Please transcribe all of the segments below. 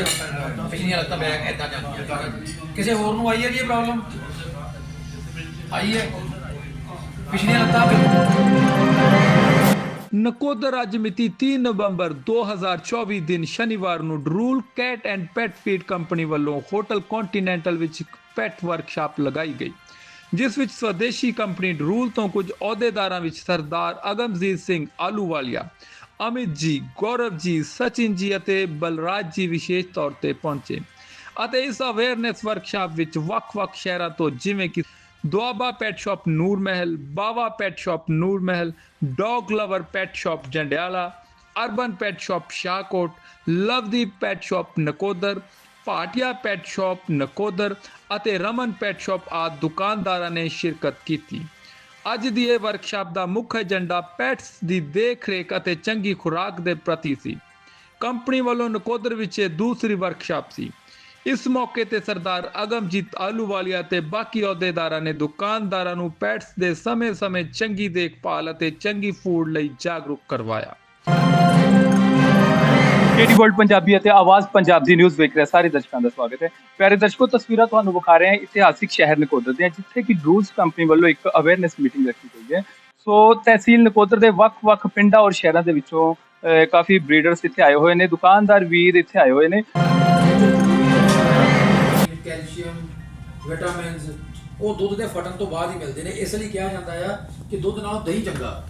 ਆਂਦੀ ਹੈ ਪਿਛਲੀਆਂ ਲੱਤਾਂ ਬੈਕ ਐਦਾਂ ਜਾਂਦੀਆਂ ਕਿਸੇ ਹੋਰ ਨੂੰ ਆਈ ਹੈ ਜੀ ਇਹ ਪ੍ਰੋਬਲਮ ਆਈ ਹੈ। ਪਿਛਲੀਆਂ ਲੱਤਾਂ ਨਕੋਦਰ ਅੱਜ ਮਿਤੀ 3 ਨਵੰਬਰ 2024 ਦਿਨ ਸ਼ਨੀਵਾਰ ਨੂੰ Drool cat and pet feed company ਵੱਲੋਂ ਹੋਟਲ ਕੰਟੀਨੈਂਟਲ ਵਿੱਚ ਇੱਕ ਪੈਟ ਵਰਕਸ਼ਾਪ ਲਗਾਈ ਗਈ, ਜਿਸ ਵਿੱਚ ਸਵਦੇਸ਼ੀ ਕੰਪਨੀ ਡਰੂਲ ਤੋਂ ਕੁਝ ਅਹੁਦੇਦਾਰਾਂ ਵਿੱਚ ਸਰਦਾਰ ਅਗਮਜੀਤ ਸਿੰਘ ਆਲੂਵਾਲੀਆ ਅਮਿਤ ਜੀ, ਗੌਰਵ ਜੀ, ਸਚਿਨ ਜੀ ਅਤੇ ਬਲਰਾਜ ਜੀ ਵਿਸ਼ੇਸ਼ ਤੌਰ ਤੇ ਪਹੁੰਚੇ। ਅਤੇ ਇਸ ਅਵੇਅਰਨੈਸ ਵਰਕਸ਼ਾਪ ਵਿੱਚ ਵੱਖ-ਵੱਖ ਸ਼ਹਿਰਾਂ ਤੋਂ ਜਿਵੇਂ ਕਿ Doaba pet shop Noor Mahal, Bawa pet shop Noor Mahal, dog lover pet shop Jandiala, urban pet shop Shahkot, Lovedeep pet shop Nakodar, Bhatia pet shop Nakodar ਅਤੇ ਰਮਨ ਪੈਟ ਸ਼ਾਪ ਆਦਿ ਦੁਕਾਨਦਾਰਾਂ ਨੇ ਸ਼ਿਰਕਤ ਕੀਤੀ। ਅੱਜ ਦੀ ਇਹ ਵਰਕਸ਼ਾਪ ਦਾ ਮੁੱਖ ਏਜੰਡਾ ਪੈਟਸ ਦੀ ਦੇਖ-ਰੇਖ ਅਤੇ ਚੰਗੀ ਖੁਰਾਕ ਦੇ ਪ੍ਰਤੀ ਸੀ। ਕੰਪਨੀ ਵੱਲੋਂ ਨਕੋਦਰ ਵਿੱਚ ਇਹ ਦੂਸਰੀ ਵਰਕਸ਼ਾਪ ਸੀ। ਇਸ ਮੌਕੇ ਤੇ ਸਰਦਾਰ ਅਗਮਜੀਤ ਆਲੂਵਾਲੀਆ ਤੇ ਬਾਕੀ ਅਹੁਦੇਦਾਰਾਂ ਨੇ ਦੁਕਾਨਦਾਰਾਂ ਨੂੰ ਪੈਟਸ ਦੇ ਸਮੇਂ-ਸਮੇਂ ਚੰਗੀ ਦੇਖਭਾਲ ਅਤੇ ਚੰਗੀ ਫੂਡ ਲਈ ਜਾਗਰੂਕ ਕਰਵਾਇਆ। ਕੇਟੀ ਵਰਲਡ ਪੰਜਾਬੀ ਅਤੇ ਆਵਾਜ਼ ਪੰਜਾਬ ਦੀ ਨਿਊਜ਼ ਵੇਖ ਰਹੇ ਸਾਰੇ ਦਰਸ਼ਕਾਂ ਦਾ ਸਵਾਗਤ ਹੈ। ਪਿਆਰੇ ਦਰਸ਼ਕੋ ਤਸਵੀਰਾਂ ਤੁਹਾਨੂੰ ਵਿਖਾ ਰਹੇ ਹਾਂ ਇਤਿਹਾਸਿਕ ਸ਼ਹਿਰ ਨਕੋਦਰ ਦੀਆਂ ਜਿੱਥੇ ਕਿ ਡਰੂਜ਼ ਕੰਪਨੀ ਵੱਲੋਂ ਇੱਕ ਅਵੇਅਰਨੈਸ ਮੀਟਿੰਗ ਰੱਖੀ ਗਈ ਹੈ। ਸੋ ਤਹਿਸੀਲ ਨਕੋਦਰ ਦੇ ਵੱਖ-ਵੱਖ ਪਿੰਡਾਂ ਔਰ ਸ਼ਹਿਰਾਂ ਦੇ ਵਿੱਚੋਂ ਅਹ, ਕਾਫੀ ਬਰੀਡਰਸ ਇੱਥੇ ਆਏ ਹੋਏ ਨੇ ਦੁਕਾਨਦਾਰ ਵੀਰ ਇੱਥੇ ਆਏ ਹੋਏ ਨੇ। ਕੈਲਸ਼ੀਅਮ ਵਿਟਾਮਿਨਸ ਉਹ ਦੁੱਧ ਦੇ ਫਟਣ ਤੋਂ ਬਾਅਦ ਹੀ ਮਿਲਦੇ ਨੇ। ਇਸ ਲਈ ਕਿਹਾ ਜਾਂਦਾ ਆ ਕਿ ਦੁੱਧ ਨਾਲੋਂ ਦਹੀਂ ਚੰਗਾ।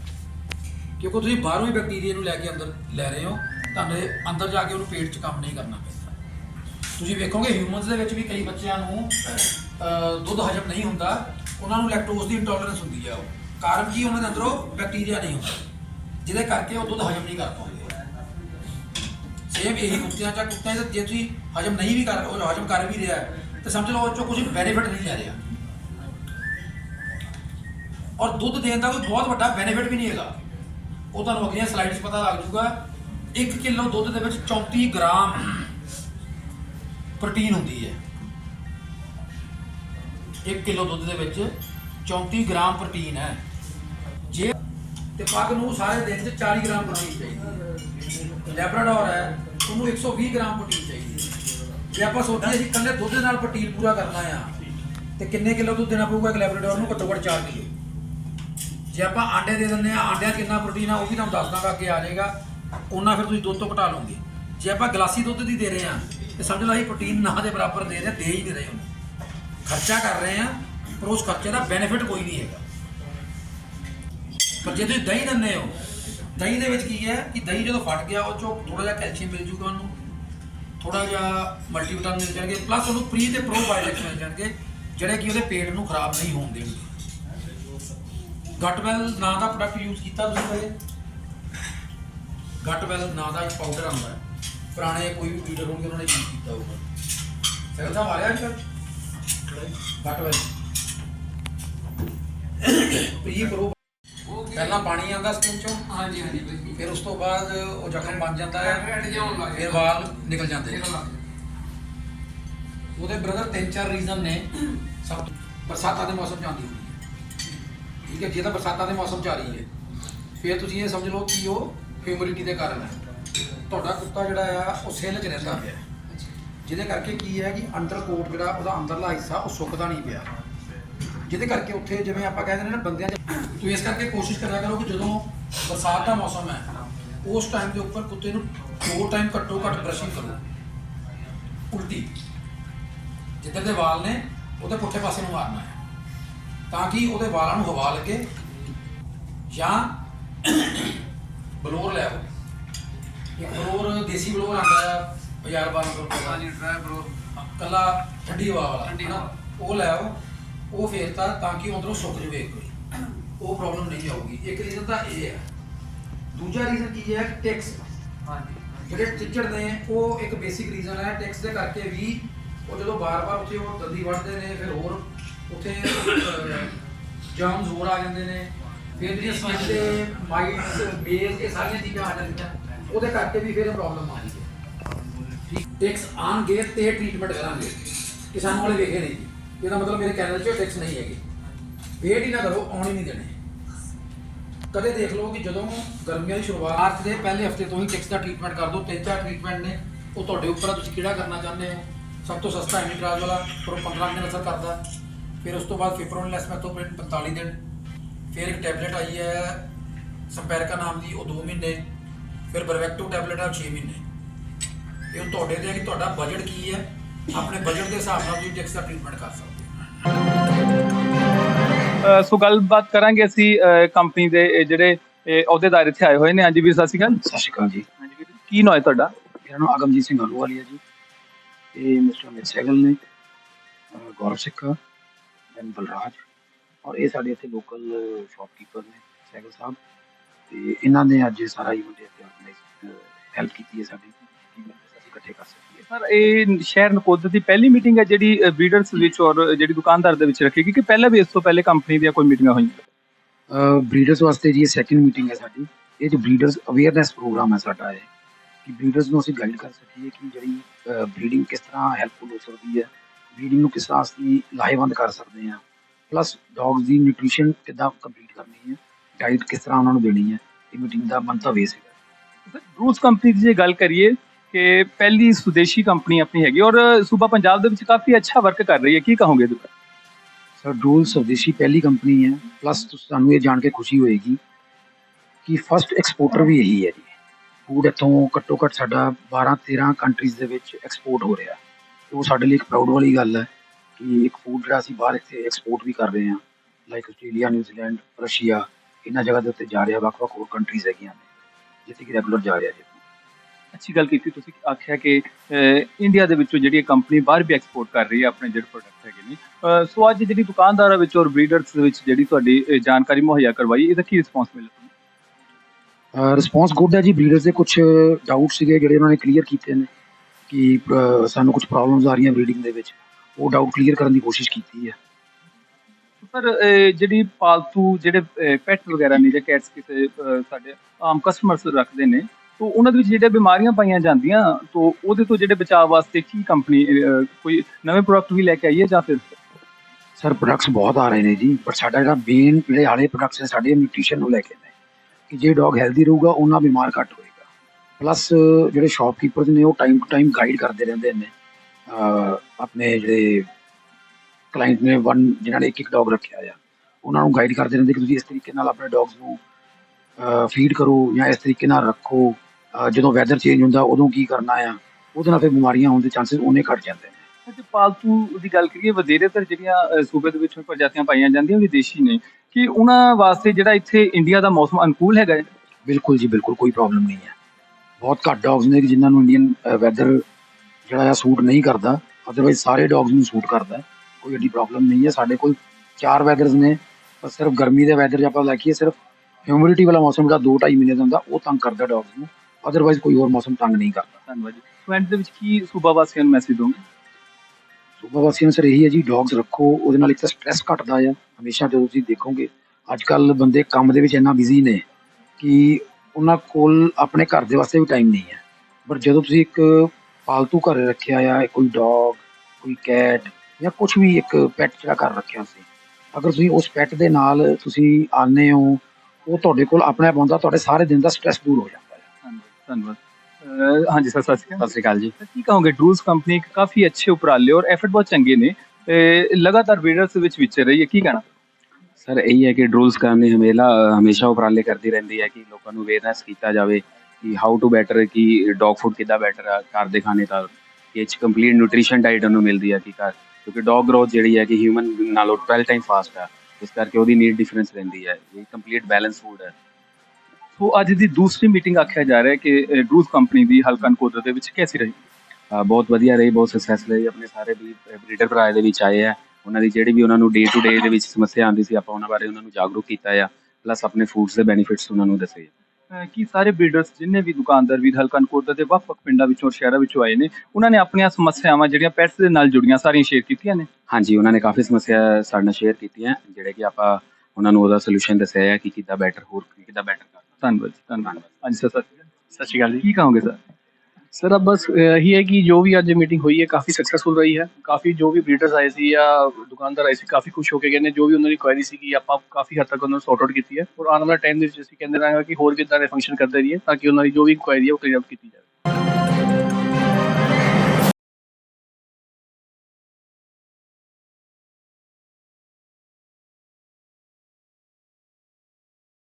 ਕਿਉਂਕਿ ਤੁਸੀਂ ਬਾਹਰੋਂ ਹੀ ਬੈਕਟੀਰੀਆ ਨੂੰ ਲੈ ਕੇ ਅੰਦਰ ਲੈ ਰਹੇ ਹੋ। ਤੁਹਾਡੇ ਅੰਦਰ ਜਾ ਕੇ ਉਹਨੂੰ ਪੇਟ 'ਚ ਕੰਮ ਨਹੀਂ ਕਰਨਾ ਪੈਂਦਾ। ਤੁਸੀਂ ਵੇਖੋਗੇ ਹਿਊਮਨਸ ਦੇ ਵਿੱਚ ਵੀ ਕਈ ਬੱਚਿਆਂ ਨੂੰ ਅਹ, ਦੁੱਧ ਹਜਮ ਨਹੀਂ ਹੁੰਦਾ ਉਹਨਾਂ ਨੂੰ ਲੈਕਟੋਜ਼ ਦੀ ਇੰਟੋਲਰੈਂਸ ਹੁੰਦੀ ਆ ਉਹ। ਕਾਰਨ ਕੀ ਉਹਨਾਂ ਦੇ ਅੰਦਰੋਂ? ਬੈਕਟੀਰੀਆ ਨਹੀਂ ਹੁੰਦਾ। ਜਿਹਦੇ ਕਰਕੇ ਉਹ ਦੁੱਧ ਹਜਮ ਨਹੀਂ ਕਰ ਪਾਉਂਦੇ। ਸੇਮ ਇਹੀ ਕੁੱਤਿਆਂ ਚ ਕੁੱਤਿਆਂ ਚ ਜੇ ਤੁਸੀਂ ਹਜਮ ਨਹੀਂ ਵੀ ਕਰ ਉਹ ਹਜਮ ਕਰ ਵੀ ਰਿਹਾ ਹੈ, ਤੇ ਸਮਝ ਲਓ ਉਹ ਚੋਂ ਕੁਝ ਬੈਨੀਫਿਟ ਨਹੀਂ ਲੈ ਰਿਹਾ। ਔਰ ਦੁੱਧ ਦੇਣ ਦਾ ਕੋਈ ਬਹੁਤ ਵੱਡਾ ਬੈਨੀਫਿਟ ਵੀ ਨਹੀਂ ਹੈਗਾ। ਉਹ ਤੁਹਾਨੂੰ ਅਗਲੀਆਂ ਸਲਾਈਡਸ ਪਤਾ ਲੱਗ ਜੂਗਾ 1 ਕਿਲੋ ਦੁੱਧ ਦੇ ਵਿੱਚ 34 ਗ੍ਰਾਮ ਪ੍ਰੋਟੀਨ ਹੁੰਦੀ ਹੈ। 1 ਕਿਲੋ ਦੁੱਧ ਦੇ ਵਿੱਚ 34 ਗ੍ਰਾਮ ਪ੍ਰੋਟੀਨ ਹੈ। ਜੇ ਤੇ ਪੱਗ ਨੂੰ ਸਾਰੇ ਦਿਨ ਚ 40 ਗ੍ਰਾਮ ਪ੍ਰੋਟੀਨ ਚਾਹੀਦੀ ਹੈ। ਲੈਬਰਾਡੋਰ ਹੈ, ਉਹਨੂੰ 120 ਗ੍ਰਾਮ ਪ੍ਰੋਟੀਨ ਚਾਹੀਦੀ ਹੈ। ਜੇ ਆਪਾਂ ਸੋਚੀਏ ਅਸੀਂ ਇਕੱਲੇ ਦੁੱਧ ਦੇ ਨਾਲ ਪ੍ਰੋਟੀਨ ਪੂਰਾ ਕਰਨਾ ਆ, ਤੇ ਕਿੰਨੇ ਕਿਲੋ ਦੁੱਧ ਦੇਣਾ ਪਊਗਾ ਇੱਕ ਲੈਬਰਾਡੋਰ ਨੂੰ? ਘੱਟੋ ਘੱਟ 4 ਕਿਲੋ। ਜੇ ਆਪਾਂ ਆਂਡੇ ਦੇ ਦਿੰਦੇ ਆ ਆਂਡਿਆਂ 'ਚ ਕਿੰਨਾ ਪ੍ਰੋਟੀਨ ਆ, ਉਹ ਵੀ ਤੁਹਾਨੂੰ ਦੱਸ ਦਾਂਗਾ ਅੱਗੇ ਆ ਜਾਏਗਾ। ਉਹਨਾਂ ਫਿਰ ਤੁਸੀਂ ਦੁੱਧ ਤੋਂ ਘਟਾ ਲਓਗੇ। ਜੇ ਆਪਾਂ ਗਲਾਸੀ ਦੁੱਧ ਦੀ ਦੇ ਰਹੇ ਆ ਤੇ ਸਮਝ ਲਓ ਅਸੀਂ ਪ੍ਰੋਟੀਨ ਨਾ ਦੇ ਬਰਾਬਰ ਦੇ ਰਹੇ ਹਾਂ, ਦੇ ਹੀ ਨਹੀਂ ਰਹੇ ਉਹਨੂੰ ਖਰਚਾ ਕਰ ਰਹੇ ਆ ਪਰ ਉਸ ਖਰਚੇ ਦਾ ਬੈਨੀਫਿਟ ਕੋਈ ਨਹੀਂ ਹੈਗਾ। ਪਰ ਜੇ ਤੁਸੀਂ ਦਹੀਂ ਦਿੰਦੇ ਹੋ ਦਹੀਂ ਦੇ ਵਿੱਚ ਕੀ ਹੈ ਕਿ ਦਹੀਂ ਜਦੋਂ ਫਟ ਗਿਆ ਉਹ ਚੋਂ ਥੋੜਾ ਜਿਹਾ ਕੈਲਸ਼ੀਅਮ ਮਿਲ ਜੂਗਾ ਉਹਨੂੰ। ਥੋੜਾ ਜਿਹਾ ਮਲਟੀਵਿਟਾਮਿਨ ਮਿਲ ਜਾਣਗੇ ਪਲੱਸ ਉਹਨੂੰ ਪ੍ਰੀ ਤੇ ਪ੍ਰੋਬਾਇਓਟਿਕਸ ਮਿਲ ਜਾਣਗੇ ਜਿਹੜੇ ਕਿ ਉਹਦੇ ਪੇਟ ਨੂੰ ਖਰਾਬ ਨਹੀਂ ਹੋਣ ਦੇਣਗੇ। ਗਟਵੈਲ ਨਾਂ ਦਾ ਪ੍ਰੋਡਕਟ ਯੂਜ਼ ਕੀਤਾ ਤੁਸੀਂ ਕਦੇ ਗਟਵੈਲ ਨਾਂ ਦਾ ਇੱਕ ਪਾਊਡਰ ਆਉਂਦਾ ਹੈ। ਪੁਰਾਣੇ ਕੋਈ ਵੀ ਲੀਡਰ ਹੋਣਗੇ ਉਹਨਾਂ ਨੇ ਯੂਜ਼ ਕੀਤਾ ਹੋਊਗਾ। ਸਹਿਲ ਸਾਹਿਬ ਆ ਰਿਹਾ ਅੱਜ ਕੱਲ੍ਹ? ਗਟਵੈਲ ਪ੍ਰੀ ਪ੍ਰੋ ਪਹਿਲਾਂ ਪਾਣੀ ਆਉਂਦਾ ਸਕਿਨ ਚੋਂ? ਹਾਂਜੀ ਹਾਂਜੀ ਬਿਲਕੁਲ। ਫਿਰ ਉਸ ਤੋਂ ਬਾਅਦ ਉਹ ਜ਼ਖਮ ਬਣ ਜਾਂਦਾ ਹੈ। ਫਿਰ ਵਾਲ ਨਿਕਲ ਜਾਂਦੇ ਉਹਦੇ ਬ੍ਰਦਰ ਤਿੰਨ ਚਾਰ ਰੀਜ਼ਨ ਨੇ। ਸਭ ਬਰਸਾਤਾਂ ਦੇ ਮੌਸਮ ਚ ਆਉਂਦੀ ਹੁੰਦੀ ਹੈ। ਠੀਕ ਹੈ ਜੇ ਤਾਂ ਬਰਸਾਤਾਂ ਦੇ ਮੌਸਮ ਚ ਆ ਰਹੀ ਹੈ। ਫਿਰ ਤੁਸੀਂ ਇਹ ਸਮਝ ਲਓ ਕਿ ਉਹ ਹਿਊਮਿਡਿਟੀ ਦੇ ਕਾਰਨ ਹੈ। ਤੁਹਾਡਾ ਕੁੱਤਾ ਜਿਹੜਾ ਆ, ਉਹ ਸੇਲ ਚ ਰਹਿੰਦਾ ਪਿਆ। ਜਿਹਦੇ ਕਰਕੇ ਕੀ ਹੈ ਕਿ ਅੰਡਰ ਕੋਟ ਜਿਹੜਾ ਉਹਦਾ ਅੰਦਰਲਾ ਹਿੱਸਾ, ਉਹ ਸੁੱਕਦਾ ਨਹੀਂ ਪਿਆ। ਜਿਹਦੇ ਕਰਕੇ ਉੱਥੇ ਜਿਵੇਂ ਆਪਾਂ ਕਹਿੰਦੇ ਨੇ ਨਾ, ਬੰਦਿਆਂ 'ਚ ਤੁਸੀਂ ਇਸ ਕਰਕੇ ਕੋਸ਼ਿਸ਼ ਕਰਿਆ ਕਰੋ ਕਿ ਜਦੋਂ ਬਰਸਾਤ ਦਾ ਮੌਸਮ ਹੈ, ਉਸ ਟਾਈਮ ਦੇ ਉੱਪਰ ਕੁੱਤੇ ਨੂੰ ਦੋ ਟਾਈਮ ਘੱਟੋ ਘੱਟ ਬ੍ਰਸ਼ਿੰਗ ਕਰੋ। ਉਲਟੀ। ਜਿੱਧਰ ਦੇ ਵਾਲ ਨੇ, ਉਹਦੇ ਪੁੱਠੇ ਪਾਸੇ ਨੂੰ ਮਾਰਨਾ ਹੈ। ਤਾਂ ਕਿ ਉਹਦੇ ਵਾਲਾਂ ਨੂੰ ਹਵਾ ਲੱਗੇ ਜਾਂ ਬਲੋਰ ਲੈ ਆਓ। ਇੱਕ ਬਲੋਰ ਦੇਸੀ ਬਲੋਰ ਆਉਂਦਾ ਆ 1000 1200 ਰੁਪਏ ਦਾ। ਹਾਂਜੀ ਡਰਾਈ ਬਰੋ ਕੱਲਾ ਠੰਡੀ ਹਵਾ ਵਾਲਾ ਠੰਡੀ? ਹਵਾ। ਉਹ ਲੈ ਆਓ। ਉਹ ਫੇਰਤਾ ਤਾਂ ਕਿ ਅੰਦਰੋਂ ਸੁੱਕ ਜਵੇ ਕੋਈ ਉਹ ਪ੍ਰੋਬਲਮ ਨਹੀਂ ਆਊਗੀ। ਇੱਕ ਰੀਜ਼ਨ ਤਾਂ ਇਹ ਹੈ ਦੂਜਾ ਰੀਜ਼ਨ ਕੀ ਹੈ? ਟੈਕਸ ਹਾਂਜੀ। ਜਿਹੜੇ ਚਿੱਚੜ ਨੇ ਉਹ ਇੱਕ ਬੇਸਿਕ ਰੀਜ਼ਨ ਹੈ। ਟੈਕਸ ਦੇ ਕਰਕੇ ਵੀ ਉਹ ਜਦੋਂ ਬਾਰ-ਬਾਰ ਉੱਥੇ ਉਹ ਦੰਦੀ ਵੜਦੇ ਨੇ ਫਿਰ ਹੋਰ ਉੱਥੇ ਜਰਮਸ ਹੋਰ ਆ ਜਾਂਦੇ ਨੇ। ਫਿਰ ਜਿਹੜੀਆਂ ਦੇ ਮਾਈਟਸ ਬੇਸ ਇਹ ਸਾਰੀਆਂ ਚੀਜ਼ਾਂ ਆ ਜਾਂਦੀਆਂ। ਉਹਦੇ ਕਰਕੇ ਵੀ ਫਿਰ ਪ੍ਰੋਬਲਮ ਆ ਰਹੀ ਹੈ। ਠੀਕ ਟੈਕਸ ਆਣਗੇ ਤੇ ਟ੍ਰੀਟਮੈਂਟ ਕਰਾਂਗੇ। ਕਿਸਾਨ ਵਾਲੇ ਵੇਖੇ ਨਹੀਂ। ਇਹਦਾ ਮਤਲਬ ਮੇਰੇ ਕੈਨਲ 'ਚ ਟੈਕਸ ਨਹੀਂ ਹੈਗੇ। ਵੇਟ ਹੀ ਨਾ ਕਰੋ ਆਉਣ ਨਹੀਂ ਦੇਣੇ। ਕਦੇ ਦੇਖ ਲਓ ਕਿ ਜਦੋਂ ਗਰਮੀਆਂ ਦੀ ਸ਼ੁਰੂਆਤ ਦੇ ਪਹਿਲੇ ਹਫ਼ਤੇ ਤੋਂ ਹੀ ਟਿਕਸ ਦਾ ਟ੍ਰੀਟਮੈਂਟ ਕਰ ਦਿਓ ਤਿੰਨ ਚਾਰ ਟ੍ਰੀਟਮੈਂਟ ਨੇ। ਉਹ ਤੁਹਾਡੇ ਉੱਪਰ ਆ ਤੁਸੀਂ ਕਿਹੜਾ ਕਰਨਾ ਚਾਹੁੰਦੇ ਹੋ? ਸਭ ਤੋਂ ਸਸਤਾ ਐਮੀਟਰਾਜ ਵਾਲਾ ਪਰ ਉਹ 15 ਦਿਨ ਅਸਰ ਕਰਦਾ। ਫਿਰ ਉਸ ਤੋਂ ਬਾਅਦ ਫਿਪਰੋਨਲੈਸ ਮੈਥੋਪ੍ਰਿਨ 45 ਦਿਨ। ਫਿਰ ਇੱਕ ਟੈਬਲੇਟ ਆਈ ਹੈ ਸੰਪੈਰਕਾ ਨਾਮ ਦੀ ਉਹ 2 ਮਹੀਨੇ ਫਿਰ ਬਰਵੈਕਟੋ ਟੈਬਲੇਟ ਆ 6 ਮਹੀਨੇ। ਇਹ ਤੁਹਾਡੇ ਤੇ ਹੈ ਕਿ ਤੁਹਾਡਾ ਬਜਟ ਕੀ ਹੈ? ਆਪਣੇ ਬਜਟ ਦੇ ਹਿਸਾਬ ਨਾਲ ਤੁਸੀਂ ਟਿਕਸ ਦਾ ਟ੍ਰੀਟਮੈਂਟ ਕਰ ਸਕਦੇ ਹੋ। ਸੋ ਗੱਲਬਾਤ ਕਰਾਂਗੇ ਅਸੀਂ ਕੰਪਨੀ ਦੇ ਜਿਹੜੇ ਇਹ ਅਹੁਦੇਦਾਰ ਇੱਥੇ ਆਏ ਹੋਏ ਨੇ। ਹਾਂਜੀ ਵੀਰ ਸਤਿ ਸ਼੍ਰੀ ਅਕਾਲ। ਸਤਿ ਸ਼੍ਰੀ ਅਕਾਲ ਜੀ। ਕੀ ਨਾਂ ਹੈ ਤੁਹਾਡਾ? ਮੇਰਾ ਨਾਮ ਅਗਮਜੀਤ ਸਿੰਘ ਆਲੂਵਾਲੀਆ ਜੀ। ਇਹ ਮਿਸਟਰ ਅਮਿਤ ਨੇ। ਗੌਰਵ ਸਿੱਖਾ ਦੈਨ ਬਲਰਾਜ। ਔਰ ਇਹ ਸਾਡੇ ਇੱਥੇ ਲੋਕਲ ਸ਼ਾਪਕੀਪਰ ਨੇ ਸਹਿਗਲ ਸਾਹਿਬ। ਤੇ ਇਹਨਾਂ ਨੇ ਅੱਜ ਇਹ ਸਾਰਾ ਇਵੈਂਟ ਇੱਥੇ ਆਰਗੇਨਾਈਜ਼ ਹੈਲਪ ਕੀਤੀ ਹੈ ਸਾਡੀ ਅਸੀਂ ਇਕੱਠੇ ਕਰ ਸਕੀਏ। ਸਰ ਇਹ ਸ਼ਹਿਰ ਨਕੋਦਰ ਦੀ ਪਹਿਲੀ ਮੀਟਿੰਗ ਹੈ ਜਿਹੜੀ ਬਰੀਡਰਸ ਵਿੱਚ ਔਰ ਜਿਹੜੀ ਦੁਕਾਨਦਾਰ ਦੇ ਵਿੱਚ ਰੱਖੀ ਕਿ ਪਹਿਲਾਂ ਵੀ ਇਸ ਤੋਂ ਪਹਿਲੇ ਕੰਪਨੀ ਦੀਆਂ ਕੋਈ ਮੀਟਿੰਗਾਂ ਹੋਈਆਂ? ਬਰੀਡਰਸ ਵਾਸਤੇ ਜੀ ਸੈਕਿੰਡ ਮੀਟਿੰਗ ਹੈ ਸਾਡੀ। ਇਹ ਜੋ ਬਰੀਡਰਸ ਅਵੇਅਰਨੈਸ ਪ੍ਰੋਗਰਾਮ ਹੈ ਸਾਡਾ ਇਹ ਕਿ ਬਰੀਡਰਸ ਨੂੰ ਅਸੀਂ ਗਾਈਡ ਕਰ ਸਕੀਏ ਕਿ ਜਿਹੜੀ ਬਰੀਡਿੰਗ ਕਿਸ ਤਰ੍ਹਾਂ ਹੈਲਪਫੁਲ ਹੋ ਸਕਦੀ ਹੈ ਬਰੀਡਿੰਗ ਨੂੰ ਕਿਸ ਤਰ੍ਹਾਂ ਅਸੀਂ ਲਾਹੇਵੰਦ ਕਰ ਸਕਦੇ ਹਾਂ। ਪਲੱਸ ਡੌਗਸ ਦੀ ਨਿਊਟ੍ਰੀਸ਼ਨ ਕਿੱਦਾਂ ਕੰਪਲੀਟ ਕਰਨੀ ਹੈ? ਡਾਈਟ ਕਿਸ ਤਰ੍ਹਾਂ ਉਹਨਾਂ ਨੂੰ ਦੇਣੀ ਹੈ? ਇਹ ਮੀਟਿੰਗ ਦਾ ਮੰਤਵ ਇਹ ਸੀਗਾ ਰੂਸ ਕੰਪਨੀ ਦੀ ਜੇ ਗੱਲ ਕਰੀਏ ਕਿ ਪਹਿਲੀ ਸੁਦੇਸ਼ੀ ਕੰਪਨੀ ਆਪਣੀ ਹੈਗੀ ਔਰ ਸੂਬਾ ਪੰਜਾਬ ਦੇ ਵਿੱਚ ਕਾਫੀ ਅੱਛਾ ਵਰਕ ਕਰ ਰਹੀ ਹੈ। ਕੀ ਕਹੋਗੇ ਉੱਪਰ? ਸਰ ਡਰੂਲ ਸਵਦੇਸ਼ੀ ਪਹਿਲੀ ਕੰਪਨੀ ਹੈ। ਪਲੱਸ ਤੁਹਾਨੂੰ ਇਹ ਜਾਣ ਕੇ ਖੁਸ਼ੀ ਹੋਏਗੀ ਕਿ ਫਸਟ ਐਕਸਪੋਰਟਰ ਵੀ ਇਹੀ ਹੈ ਜੀ। ਫੂਡ ਇੱਥੋਂ ਘੱਟੋ ਘੱਟ ਸਾਡਾ 12 13 ਕੰਟਰੀਜ਼ ਦੇ ਵਿੱਚ ਐਕਸਪੋਰਟ ਹੋ ਰਿਹਾ। ਉਹ ਸਾਡੇ ਲਈ ਇੱਕ ਪ੍ਰਾਊਡ ਵਾਲੀ ਗੱਲ ਹੈ। ਕਿ ਇੱਕ ਫੂਡ ਜਿਹੜਾ ਅਸੀਂ ਬਾਹਰ ਇੱਥੇ ਐਕਸਪੋਰਟ ਵੀ ਕਰ ਰਹੇ ਹਾਂ ਲਾਈਕ ਆਸਟ੍ਰੇਲੀਆ ਨਿਊਜ਼ੀਲੈਂਡ ਰਸ਼ੀਆ ਇਹਨਾਂ ਜਗ੍ਹਾ ਦੇ ਉੱਤੇ ਜਾ ਰਿਹਾ ਵੱਖ-ਵੱਖ ਹੋਰ ਕੰਟਰੀਜ਼ ਹੈਗੀਆਂ ਨੇ ਜਿੱਥੇ ਕਿ ਰੈਗੂਲਰ ਜਾ ਰਿਹਾ ਜੀ ਅੱਛੀ ਗੱਲ ਕੀਤੀ ਤੁਸੀਂ ਆਖਿਆ ਕਿ ਇੰਡੀਆ ਦੇ ਵਿੱਚੋਂ ਜਿਹੜੀ ਕੰਪਨੀ ਬਾਹਰ ਵੀ ਐਕਸਪੋਰਟ ਕਰ ਰਹੀ ਹੈ ਆਪਣੇ ਜਿਹੜੇ ਪ੍ਰੋਡਕਟ ਹੈਗੇ ਨੇ। ਸੋ ਅੱਜ ਜਿਹੜੀ ਦੁਕਾਨਦਾਰਾਂ ਵਿੱਚ ਔਰ ਬਰੀਡਰਸ ਦੇ ਵਿੱਚ ਜਿਹੜੀ ਤੁਹਾਡੀ ਜਾਣਕਾਰੀ ਮੁਹੱਈਆ ਕਰਵਾਈ ਇਹਦਾ ਕੀ ਰਿਸਪੌਂਸ ਮਿਲਿਆ ਤੁਹਾਨੂੰ? ਰਿਸਪੌਂਸ ਗੁੱਡ ਹੈ ਜੀ ਬਰੀਡਰਸ ਦੇ ਕੁਝ ਡਾਊਟ ਸੀਗੇ ਜਿਹੜੇ ਉਹਨਾਂ ਨੇ ਕਲੀਅਰ ਕੀਤੇ ਨੇ ਕਿ ਸਾਨੂੰ ਕੁਝ ਪ੍ਰੋਬਲਮਸ ਆ ਰਹੀਆਂ ਬਰੀਡਿੰਗ ਦੇ ਵਿੱਚ। ਉਹ ਡਾਊਟ ਕਲੀਅਰ ਕਰਨ ਦੀ ਕੋਸ਼ਿਸ਼ ਕੀਤੀ ਹੈ। ਪਰ ਜਿਹੜੀ ਪਾਲਤੂ ਜਿਹੜੇ ਪੈਟ ਵਗੈਰਾ ਨੇ ਜਾਂ ਕੈਟਸ ਕਿਸੇ ਸਾਡੇ ਆਮ ਕਸਟਮਰਸ ਰੱਖਦੇ ਨੇ ਤੋਂ ਉਹਨਾਂ ਦੇ ਵਿੱਚ ਜਿਹੜੀਆਂ ਬਿਮਾਰੀਆਂ ਪਾਈਆਂ ਜਾਂਦੀਆਂ ਤੋਂ ਉਹਦੇ ਤੋਂ ਜਿਹੜੇ ਬਚਾਅ ਵਾਸਤੇ ਕੀ ਕੰਪਨੀ ਕੋਈ ਨਵੇਂ ਪ੍ਰੋਡਕਟ ਵੀ ਲੈ ਕੇ ਆਈ ਹੈ ਜਾਂ ਫਿਰ? ਸਰ ਪ੍ਰੋਡਕਟਸ ਬਹੁਤ ਆ ਰਹੇ ਨੇ ਜੀ ਪਰ ਸਾਡਾ ਜਿਹੜਾ ਮੇਨ ਜਿਹੜੇ ਹਾਲੇ ਪ੍ਰੋਡਕਟਸ ਨੇ ਸਾਡੇ ਨਿਊਟ੍ਰੀਸ਼ਨ ਨੂੰ ਲੈ ਕੇ ਨੇ ਕਿ ਜੇ ਡੌਗ ਹੈਲਦੀ ਰਹੂਗਾ ਉਹਨਾਂ ਬਿਮਾਰ ਘੱਟ ਹੋਏਗਾ। ਪਲੱਸ ਜਿਹੜੇ ਸ਼ਾਪਕੀਪਰਸ ਨੇ ਉਹ ਟਾਈਮ ਟੂ ਟਾਈਮ ਗਾਈਡ ਕਰਦੇ ਰਹਿੰਦੇ ਨੇ ਆਪਣੇ ਜਿਹੜੇ ਕਲਾਇੰਟ ਨੇ ਵਨ ਜਿਨ੍ਹਾਂ ਨੇ ਇੱਕ ਇੱਕ ਡੌਗ ਰੱਖਿਆ ਆ ਉਹਨਾਂ ਨੂੰ ਗਾਈਡ ਕਰਦੇ ਰਹਿੰਦੇ ਕਿ ਤੁਸੀਂ ਇਸ ਤਰੀਕੇ ਨਾਲ ਆਪਣੇ ਡੌਗਸ ਨੂੰ ਫੀਡ ਕਰੋ ਜਾਂ ਇਸ ਤਰੀਕੇ ਨਾਲ ਰੱਖੋ। ਜਦੋਂ ਵੈਦਰ ਚੇਂਜ ਹੁੰਦਾ ਉਦੋਂ ਕੀ ਕਰਨਾ ਆ ਉਹਦੇ ਨਾਲ ਫਿਰ ਬਿਮਾਰੀਆਂ ਹੋਣ ਦੇ ਚਾਂਸਸ ਉਹਨੇ ਘਟ ਜਾਂਦੇ ਨੇ। ਜੇ ਪਾਲਤੂ ਦੀ ਗੱਲ ਕਰੀਏ ਵਧੇਰੇਤਰ ਜਿਹੜੀਆਂ ਅਹ, ਸੂਬੇ ਦੇ ਵਿੱਚ ਪ੍ਰਜਾਤੀਆਂ ਪਾਈਆਂ ਜਾਂਦੀਆਂ ਵਿਦੇਸ਼ੀ ਨੇ ਕਿ ਉਹਨਾਂ ਵਾਸਤੇ ਜਿਹੜਾ ਇੱਥੇ ਇੰਡੀਆ ਦਾ ਮੌਸਮ ਅਨੁਕੂਲ ਹੈਗਾ ਬਿਲਕੁਲ ਜੀ ਬਿਲਕੁਲ ਕੋਈ ਪ੍ਰੋਬਲਮ ਨਹੀਂ ਹੈ। ਬਹੁਤ ਘੱਟ ਡੌਗਸ ਨੇ ਜਿਨ੍ਹਾਂ ਨੂੰ ਇੰਡੀਅਨ ਵੈਦਰ ਜਿਹੜਾ ਆ ਸੂਟ ਨਹੀਂ ਕਰਦਾ। ਅਦਰਵਾਈਜ਼ ਸਾਰੇ ਡੌਗਸ ਨੂੰ ਸੂਟ ਕਰਦਾ ਹੈ। ਕੋਈ ਐਡੀ ਪ੍ਰੋਬਲਮ ਨਹੀਂ ਹੈ। ਸਾਡੇ ਕੋਲ ਚਾਰ ਵੈਦਰਸ ਨੇ। ਪਰ ਸਿਰਫ ਗਰਮੀ ਦੇ ਵੈਦਰ ਜੇ ਆਪਾਂ ਦੇਖੀਏ ਸਿਰਫ ਹਿਊਮਿਡਿਟੀ ਵਾਲਾ ਮੌਸਮ ਜਿਹੜਾ 2.5 ਮਹੀਨੇ ਦਾ ਹੁੰਦਾ ਉਹ ਤੰਗ ਕਰਦਾ ਡੌਗਸ ਨੂੰ। ਅਦਰਵਾਈਜ਼ ਕੋਈ ਹੋਰ ਮੌਸਮ ਤੰਗ ਨਹੀਂ ਕਰਦਾ। ਧੰਨਵਾਦ ਜੀ। ਐਂਡ ਦੇ ਵਿੱਚ ਕੀ ਸੂਬਾ ਵਾਸੀਆਂ ਨੂੰ ਮੈਸੇਜ ਦੋਗੇ ਸੂਬਾ ਵਾਸੀਆਂ ਨੂੰ ਸਰ ਇਹੀ ਹੈ ਜੀ ਡੌਗਸ ਰੱਖੋ। ਉਹਦੇ ਨਾਲ ਇੱਕ ਤਾਂ ਸਟ੍ਰੈਸ ਘਟਦਾ ਆ। ਹਮੇਸ਼ਾ ਜਦੋਂ ਤੁਸੀਂ ਦੇਖੋਗੇ ਅੱਜ ਕੱਲ ਬੰਦੇ ਕੰਮ ਦੇ ਵਿੱਚ ਇੰਨਾ ਬਿਜ਼ੀ ਨੇ ਕਿ ਉਹਨਾਂ ਕੋਲ ਆਪਣੇ ਘਰ ਦੇ ਵਾਸਤੇ ਵੀ ਟਾਈਮ ਨਹੀਂ ਹੈ। ਪਰ ਜਦੋਂ ਤੁਸੀਂ ਇੱਕ ਪਾਲਤੂ ਘਰ ਰੱਖਿਆ ਆ ਕੋਈ ਡੌਗ ਕੋਈ ਕੈਟ ਜਾਂ ਕੁਝ ਵੀ ਇੱਕ ਪੈਟ ਜਿਹੜਾ ਘਰ ਰੱਖਿਆ ਸੀ। ਅਗਰ ਤੁਸੀਂ ਉਸ ਪੈਟ ਦੇ ਨਾਲ ਤੁਸੀਂ ਆਨੇ ਹੋ ਉਹ ਤੁਹਾਡੇ ਕੋਲ ਆਪਣੇ ਆਪ ਆਉਂਦਾ ਤੁਹਾਡੇ ਸਾਰੇ ਦਿਨ ਦਾ ਸਟ੍ਰੈਸ ਦੂਰ ਹੋ ਜਾਂਦਾ ਹੈ। ਧੰਨਵਾਦ। ਧੰਨਵਾਦ ਹਾਂਜੀ ਸਰ ਸਤਿ ਸ਼੍ਰੀ ਅਕਾਲ। ਸਤਿ ਸ਼੍ਰੀ ਅਕਾਲ ਜੀ। ਕੀ ਕਹੋਗੇ ਡਰੂਸ ਕੰਪਨੀ ਇੱਕ ਕਾਫੀ ਅੱਛੇ ਉਪਰਾਲੇ ਔਰ ਐਫਰਟ ਬਹੁਤ ਚੰਗੇ ਨੇ। ਲਗਾਤਾਰ ਬਰੀਡਰਸ ਵਿੱਚ ਵਿਚਰ ਰਹੀ ਹੈ ਕੀ ਕਹਿਣਾ? ਸਰ ਇਹੀ ਹੈ ਕਿ ਡਰੂਲਸ ਕਰਨੀ ਹਮੇਸ਼ਾ ਹਮੇਸ਼ਾ ਉਪਰਾਲੇ ਕਰਦੀ ਰਹਿੰਦੀ ਹੈ ਕਿ ਲੋਕਾਂ ਨੂੰ ਅਵੇਅਰਨੈਸ ਕੀਤਾ ਜਾਵੇ। ਕਿ ਹਾਊ ਟੂ ਬੈਟਰ ਕਿ ਡੌਗ ਫੂਡ ਕਿੱਦਾਂ ਬੈਟਰ ਆ ਘਰ ਦੇ ਖਾਣੇ ਤਾਂ ਕਿ ਇਹ 'ਚ ਕੰਪਲੀਟ ਨਿਊਟ੍ਰੀਸ਼ਨ ਡਾਈਟ ਉਹਨੂੰ ਮਿਲਦੀ ਹੈ ਕਿ ਘਰ ਕਿਉਂਕਿ ਡੌਗ ਗਰੋਥ ਜਿਹੜੀ ਹੈ ਕਿ ਹਿਊਮਨ ਨਾਲੋਂ 12 ਟਾਈਮ ਫਾਸਟ ਹੈ ਇਸ ਕਰਕੇ ਉਹਦੀ ਨੀਡ ਡਿਫਰੈਂਸ ਰਹਿੰਦੀ ਹੈ ਇਹ ਕੰਪਲੀਟ ਬੈਲੈਂਸ ਫੂਡ ਹੈ ਸੋ ਅੱਜ ਦੀ ਦੂਸਰੀ ਮੀਟਿੰਗ ਆਖਿਆ ਜਾ ਰਿਹਾ ਹੈ ਕਿ ਡਰੂਸ ਕੰਪਨੀ ਦੀ ਹਲਕਾ ਨਕੋਦਰ ਦੇ ਵਿੱਚ ਕੈਸੀ ਰਹੀ? ਬਹੁਤ ਵਧੀਆ ਰਹੀ ਬਹੁਤ ਸਕਸੈਸ ਰਹੀ ਆਪਣੇ ਸਾਰੇ ਵੀ ਬਰੀਡਰ ਭਰਾ ਦੇ ਵਿੱਚ ਆਏ ਆ ਉਹਨਾਂ ਦੀ ਜਿਹੜੀ ਵੀ ਉਹਨਾਂ ਨੂੰ ਡੇ ਟੂ ਡੇ ਦੇ ਵਿੱਚ ਸਮੱਸਿਆ ਆਉਂਦੀ ਸੀ ਆਪਾਂ ਉਹਨਾਂ ਬਾਰੇ ਉਹਨਾਂ ਨੂੰ ਜਾਗਰੂਕ ਕੀਤਾ ਆ ਪਲੱਸ ਆਪਣੇ ਫੂਡਸ ਦੇ ਬੈਨੀਫਿਟਸ ਉਹਨਾਂ ਨੂੰ ਦੱਸੇ ਕੀ ਸਾਰੇ ਬਰੀਡਰਸ ਜਿੰਨੇ ਵੀ ਦੁਕਾਨਦਾਰ ਵੀ ਹਲਕਾ ਨਕੋਦਰ ਦੇ ਵੱਖ-ਵੱਖ ਪਿੰਡਾਂ ਵਿੱਚੋਂ ਔਰ ਸ਼ਹਿਰਾਂ ਵਿੱਚੋਂ ਆਏ ਨੇ ਉਹਨਾਂ ਨੇ ਆਪਣੀਆਂ ਸਮੱਸਿਆਵਾਂ ਜਿਹੜੀਆਂ ਪੈਟਸ ਦੇ ਨਾਲ ਜੁੜੀਆਂ ਸਾਰੀਆਂ ਸ਼ੇਅਰ ਕੀਤੀਆਂ ਨੇ? ਹਾਂਜੀ ਉਹਨਾਂ ਨੇ ਕਾਫੀ ਸਮੱਸਿਆ ਸਾਡੇ ਨਾਲ ਸ਼ੇਅਰ ਕੀਤੀਆਂ ਜਿਹੜੇ ਕਿ ਆਪਾਂ ਉਹਨਾਂ ਨੂੰ ਉਹਦਾ ਸੋਲੂਸ਼ਨ ਦੱਸਿਆ ਹੈ ਕਿ ਕਿੱਦਾਂ ਬੈਟਰ ਹੋਰ ਕਿੱਦਾਂ ਬੈਟਰ ਕਰਨਾ ਧੰਨਵਾਦ ਜੀ, ਧੰਨਵਾਦ। ਹਾਂਜੀ ਸਰ। ਸਤਿ ਸ਼੍ਰੀ ਅਕਾਲ ਜੀ। ਕੀ ਕਹੋਗੇ ਸਰ ਸਰ ਅਬ ਬਸ ਇਹੀ ਹੈ ਕਿ ਜੋ ਵੀ ਅੱਜ ਮੀਟਿੰਗ ਹੋਈ ਹੈ ਕਾਫੀ ਸਕਸੈਸਫੁਲ ਰਹੀ ਹੈ ਕਾਫੀ ਜੋ ਵੀ ਬਰੀਡਰਸ ਆਏ ਸੀ ਜਾਂ ਦੁਕਾਨਦਾਰ ਆਏ ਸੀ ਕਾਫੀ ਖੁਸ਼ ਹੋ ਕੇ ਗਏ ਨੇ ਜੋ ਵੀ ਉਹਨਾਂ ਦੀ ਕੁਆਇਰੀ ਸੀ ਕਿ ਆਪਾਂ ਕਾਫੀ ਹੱਦ ਤੱਕ ਉਹਨਾਂ ਨੂੰ ਸੌਟ ਆਊਟ ਕੀਤੀ ਹੈ ਔਰ ਆਉਣ ਵਾਲੇ ਟਾਈਮ ਦੇ ਵਿੱਚ ਅਸੀਂ ਕਹਿੰਦੇ ਰਹਾਂਗੇ ਕਿ ਹੋਰ ਵੀ ਇਦਾਂ ਦੇ ਫੰਕਸ਼ਨ ਕਰਦੇ ਰਹੀਏ ਤਾਂ ਕਿ ਉਹਨਾਂ ਦੀ ਜੋ ਵੀ ਕੁਆਇਰੀ ਹੈ ਉਹ ਕਲੀਅਰ ਕੀਤੀ ਜਾਵੇ